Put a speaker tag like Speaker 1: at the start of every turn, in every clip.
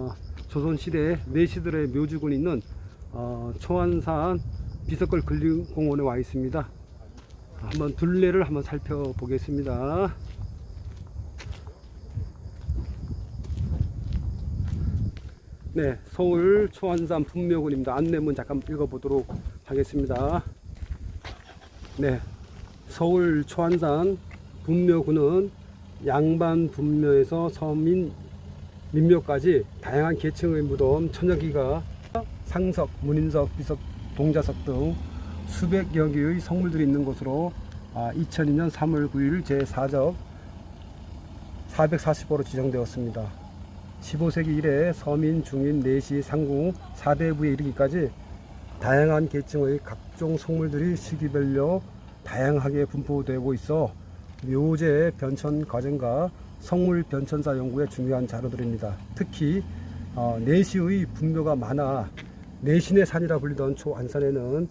Speaker 1: 어, 조선시대 내시들의 묘주군 있는 어, 초안산 비석걸 근린공원에 와 있습니다. 한번 둘레를 한번 살펴보겠습니다. 네, 서울 초안산 분묘군입니다. 안내문 잠깐 읽어보도록 하겠습니다. 네, 서울 초안산 분묘군은 양반 분묘에서 서민 민묘까지 다양한 계층의 무덤, 천여기가 상석, 문인석, 비석, 동자석 등 수백여 개의 성물들이 있는 곳으로 아, 2002년 3월 9일 제4적 445로 지정되었습니다. 15세기 이래 서민, 중인, 내시, 상궁, 4대부에 이르기까지 다양한 계층의 각종 성물들이 시기별로 다양하게 분포되고 있어 묘제 변천 과정과 성물 변천사 연구에 중요한 자료들입니다. 특히 어, 내시의 분묘가 많아 내신의 산이라 불리던 초안산에는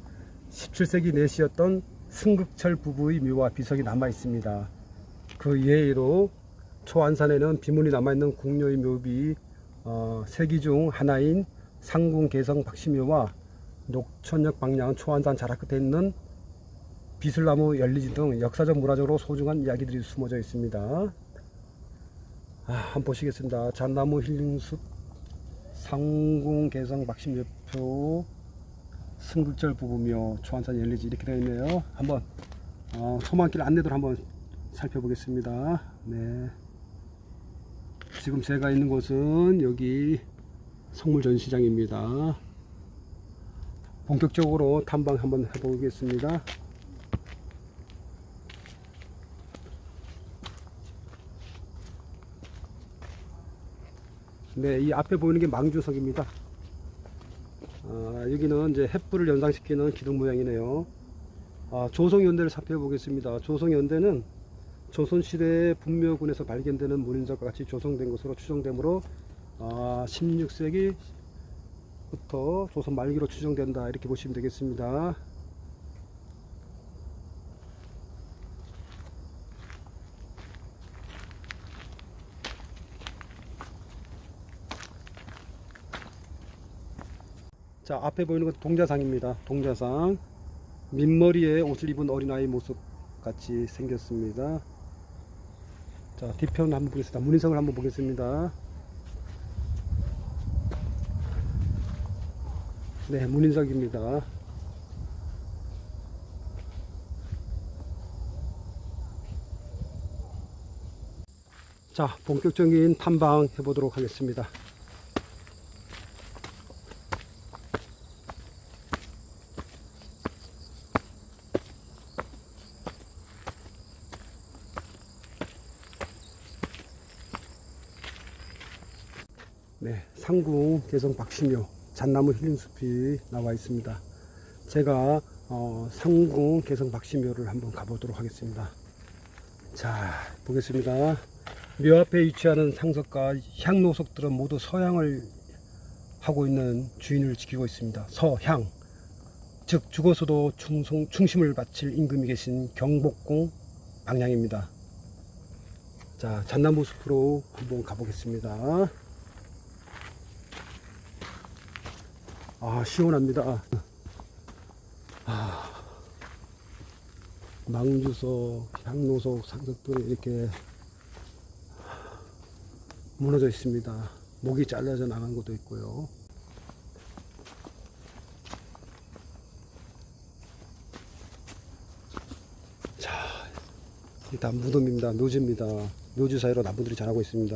Speaker 1: 17세기 내시였던 승극철 부부의 묘와 비석이 남아 있습니다. 그 예로 초안산에는 비문이 남아있는 궁녀의 묘비 어, 세기 중 하나인 상궁 개성 박시묘와 녹천역 방향 초안산 자락 끝에 있는 비술나무 열리지 등 역사적 문화적으로 소중한 이야기들이 숨어져 있습니다. 아, 한번 보시겠습니다. 잣나무 힐링숲 상궁 개성 박심여표 승극절 부부며 초안산 열리지 이렇게 되어 있네요. 한번 어, 소만길 안내도를 한번 살펴보겠습니다. 네. 지금 제가 있는 곳은 여기 성물 전시장입니다. 본격적으로 탐방 한번 해보겠습니다. 네, 이 앞에 보이는 게 망주석입니다. 아, 여기는 이제 햇불을 연상시키는 기둥 모양이네요. 아, 조성연대를 살펴보겠습니다. 조성연대는 조선시대 분묘군에서 발견되는 문인석과 같이 조성된 것으로 추정되므로 아, 16세기부터 조선 말기로 추정된다 이렇게 보시면 되겠습니다. 자 앞에 보이는 건 동자상입니다. 동자상 민머리에 옷을 입은 어린아이 모습 같이 생겼습니다. 자 뒤편 한번 보겠습니다. 문인성을 한번 보겠습니다. 네 문인석입니다. 자 본격적인 탐방 해보도록 하겠습니다. 네, 상궁 개성 박신묘 잣나무 힐링숲이 나와 있습니다. 제가 어, 상궁 개성 박신묘를 한번 가보도록 하겠습니다. 자, 보겠습니다. 묘 앞에 위치하는 상석과 향노석들은 모두 서향을 하고 있는 주인을 지키고 있습니다. 서향, 즉 죽어서도 충성, 충심을 바칠 임금이 계신 경복궁 방향입니다. 자, 잣나무 숲으로 한번 가보겠습니다. 아 시원합니다. 아, 망주석, 향로석, 상석들이 이렇게 무너져 있습니다. 목이 잘라져 나간 것도 있고요. 자, 일단 무덤입니다. 묘지입니다. 묘지 사이로 나무들이 자라고 있습니다.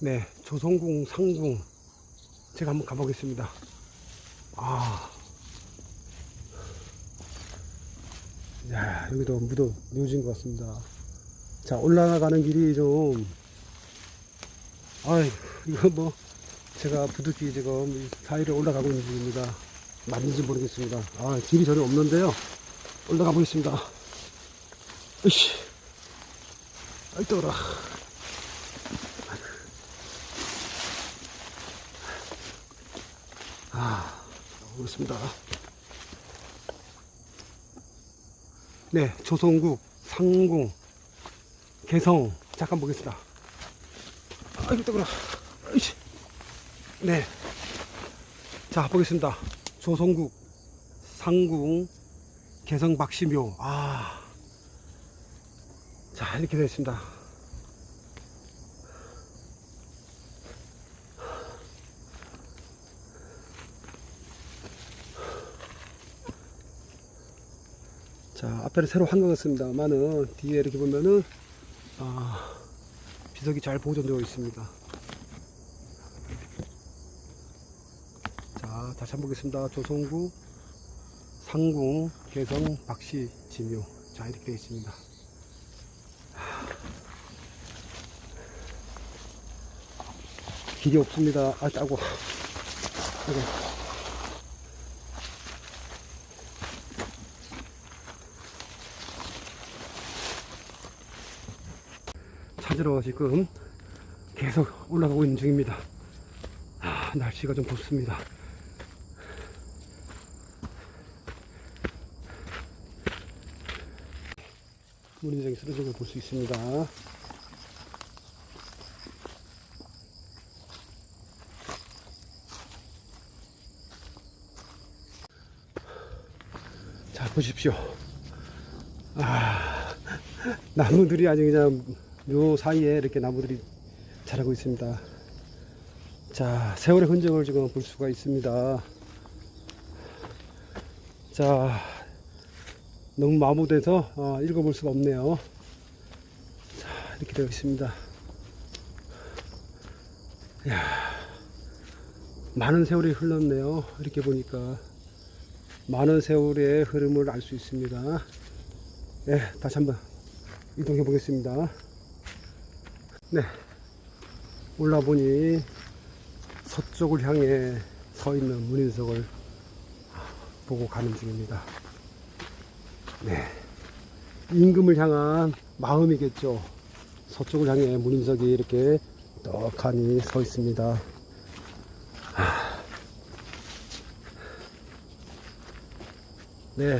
Speaker 1: 네, 조성궁 상궁 제가 한번 가보겠습니다. 아, 야 여기도 무도 묘진 것 같습니다. 자 올라가는 길이 좀, 아이 이거 뭐 제가 부득이 지금 이 사이를 올라가고 있는 중입니다. 맞는지 모르겠습니다. 아 길이 전혀 없는데요. 올라가 보겠습니다. 으씨, 아이 떠라. 아, 그렇습니다. 네, 조성국, 상궁, 개성, 잠깐 보겠습니다. 아이고, 뜨거라. 아이씨. 네. 자, 보겠습니다. 조성국, 상궁, 개성 박시묘. 아. 자, 이렇게 되어 있습니다. 자, 앞에를 새로 한강했습니다만은 뒤에 이렇게 보면은 아, 비석이 잘 보존되어 있습니다. 자, 다시 한번 보겠습니다. 조성구, 상궁, 개성, 박씨, 지묘. 자, 이렇게 되어 있습니다. 길이 없습니다. 아, 따고. 아이고. 찾으러 지금 계속 올라가고 있는 중입니다. 아, 날씨가 좀 덥습니다. 문인장이 쓰러진 걸 볼 수 있습니다. 자, 보십시오. 아, 나무들이 아주 그냥 요 사이에 이렇게 나무들이 자라고 있습니다. 자, 세월의 흔적을 지금 볼 수가 있습니다. 자, 너무 마모돼서 어, 읽어볼 수가 없네요. 자, 이렇게 되어 있습니다. 이야, 많은 세월이 흘렀네요. 이렇게 보니까 많은 세월의 흐름을 알 수 있습니다. 네, 다시 한번 이동해 보겠습니다. 네. 올라보니 서쪽을 향해 서 있는 문인석을 보고 가는 중입니다. 네. 임금을 향한 마음이겠죠. 서쪽을 향해 문인석이 이렇게 떡하니 서 있습니다. 하. 네.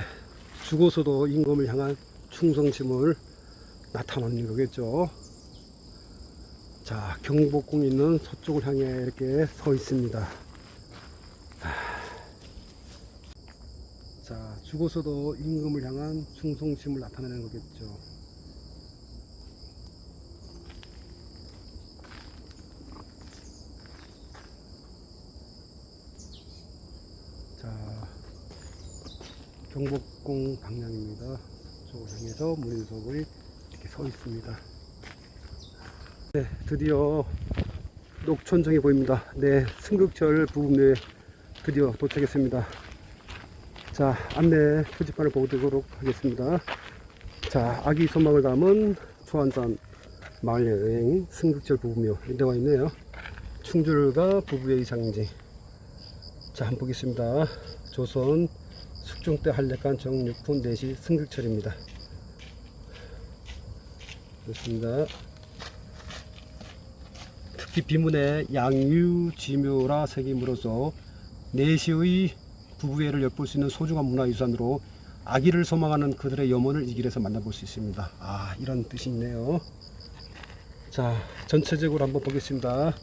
Speaker 1: 죽어서도 임금을 향한 충성심을 나타내는 거겠죠. 자, 경복궁 있는 서쪽을 향해 이렇게 서 있습니다. 하. 자, 죽어서도 임금을 향한 충성심을 나타내는 거겠죠. 자, 경복궁 방향입니다. 저걸 향해서 문인석을 이렇게 서 있습니다. 네, 드디어 녹천정이 보입니다. 네, 승극절 부분에 드디어 도착했습니다. 자, 안내 표지판을 보도록 하겠습니다. 자, 아기 소망을 담은 초안산 마을 여행 승극절 부부묘 나와 있네요. 충주가 부부의 상징. 자, 한번 보겠습니다. 조선 숙종 때 한례간 정육품 4시 승극철입니다. 그렇습니다. 특히 비문에 양유지묘라 새김으로써 내시의 부부애를 엿볼 수 있는 소중한 문화유산으로 아기를 소망하는 그들의 염원을 이 길에서 만나볼 수 있습니다. 아 이런 뜻이 있네요. 자 전체적으로 한번 보겠습니다.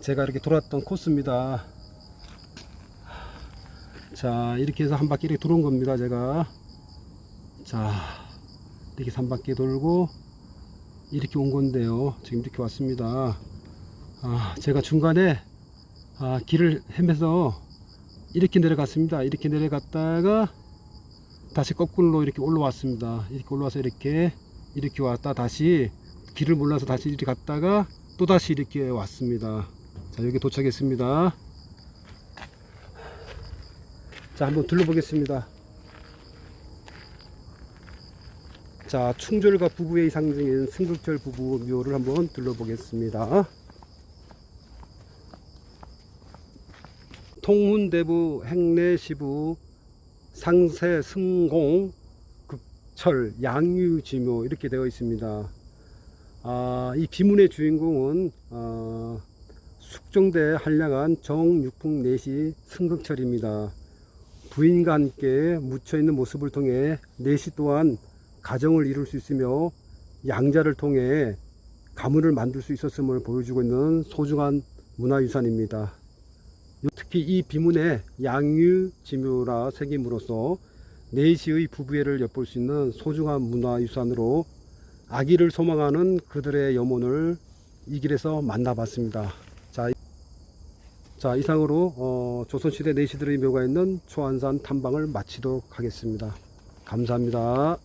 Speaker 1: 제가 이렇게 돌았던 코스입니다. 자 이렇게 해서 한 바퀴 이렇게 돌은 겁니다. 제가 자 이렇게 한 바퀴 돌고 이렇게 온 건데요. 지금 이렇게 왔습니다. 아, 제가 중간에 아, 길을 헤매서 이렇게 내려갔습니다. 이렇게 내려갔다가 다시 거꾸로 이렇게 올라왔습니다. 이렇게 올라와서 이렇게 이렇게 왔다 다시 길을 몰라서 다시 이렇게 갔다가 또 다시 이렇게 왔습니다. 자, 여기 도착했습니다. 자, 한번 둘러보겠습니다. 자, 충절과 부부의 상징인 승극절 부부 묘를 한번 둘러보겠습니다. 통훈대부 행내시부 상세 승공 극철 양유지묘 이렇게 되어 있습니다. 아, 이 비문의 주인공은 어, 숙종대 한량한 정육풍 내시 승극철입니다. 부인과 함께 묻혀 있는 모습을 통해 내시 또한 가정을 이룰 수 있으며 양자를 통해 가문을 만들 수 있었음을 보여주고 있는 소중한 문화유산입니다. 특히 이 비문에 양유지묘라 새김으로써 내시의 부부애를 엿볼 수 있는 소중한 문화유산으로 아기를 소망하는 그들의 염원을 이 길에서 만나봤습니다. 자, 자 이상으로 어, 조선시대 내시들의 묘가 있는 초안산 탐방을 마치도록 하겠습니다. 감사합니다.